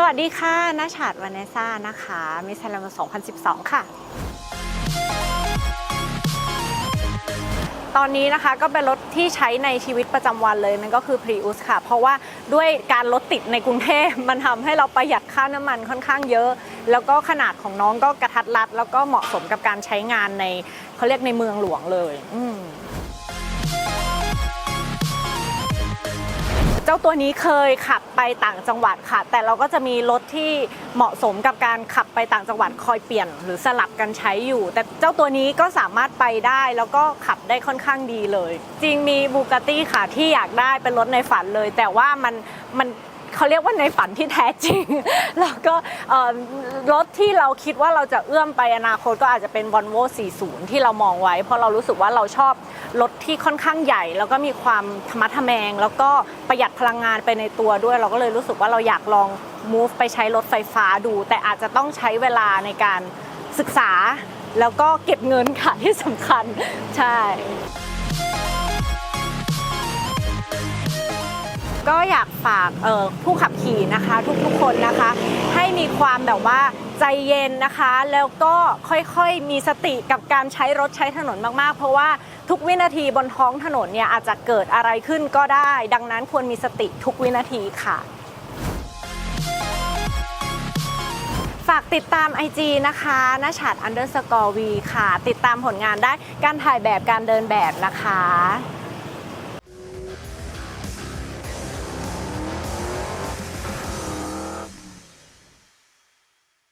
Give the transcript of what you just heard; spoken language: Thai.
สวัสดีค่ะนาชาดวาเนซ่านะคะ มิสแลม2012 ค่ะ ตอนนี้นะคะก็เป็นรถที่ใช้ในชีวิตประจำวันเลยนั่นก็คือ Prius ค่ะ เพราะว่าด้วยการรถติดในกรุงเทพมันทำให้เราประหยัดค่าน้ำมันค่อนข้างเยอะ แล้วก็ขนาดของน้องก็กระทัดรัด แล้วก็เหมาะสมกับการใช้งานในเขาเรียกในเมืองหลวงเลย อืม เจ้าตัวนี้เคยขับไปต่างจังหวัดค่ะ แต่เราก็จะมีรถที่เหมาะสมกับการขับไปต่างจังหวัดคอยเปลี่ยน หรือสลับกันใช้อยู่ แต่เจ้าตัวนี้ก็สามารถไปได้แล้วก็ขับได้ค่อนข้างดีเลย จริงมีบูก a ตี้ค่ะที่อยากได้เป็นรถในฝันเลย แต่ว่ามันมันเขาเรียกว่าในฝันที่แท้จริง แล้วก็รถที่เราคิดว่าเราจะเอื้อมไปอนาคตก็อาจจะเป็น Volvo 40 ที่เรามองไว้ เพราะเรารู้สึกว่าเราชอบ รถที่ค่อนข้างใหญ่ แล้วก็มีความธรรมะทแมง แล้วก็ประหยัดพลังงานไปในตัวด้วย เราก็เลยรู้สึกว่าเราอยากลอง move ไปใช้รถไฟฟ้าดู แต่อาจจะต้องใช้เวลาในการศึกษา แล้วก็เก็บเงินค่ะที่สำคัญใช่ก็อยากฝากผู้ขับขี่นะคะ ทุกๆคนนะคะ ให้มีความแบบว่าใจเย็นนะคะ แล้วก็ค่อยๆมีสติกับการใช้รถใช้ถนนมากๆ เพราะว่า ทุกวินาทีบนท้องถนนเนี่ยอาจจะเกิดอะไรขึ้นก็ได้ ดังนั้นควรมีสติทุกวินาทีค่ะ ฝากติดตาม IG นะคะนชัด underscore v ค่ะ ติดตามผลงานได้การถ่ายแบบการเดินแบบนะคะ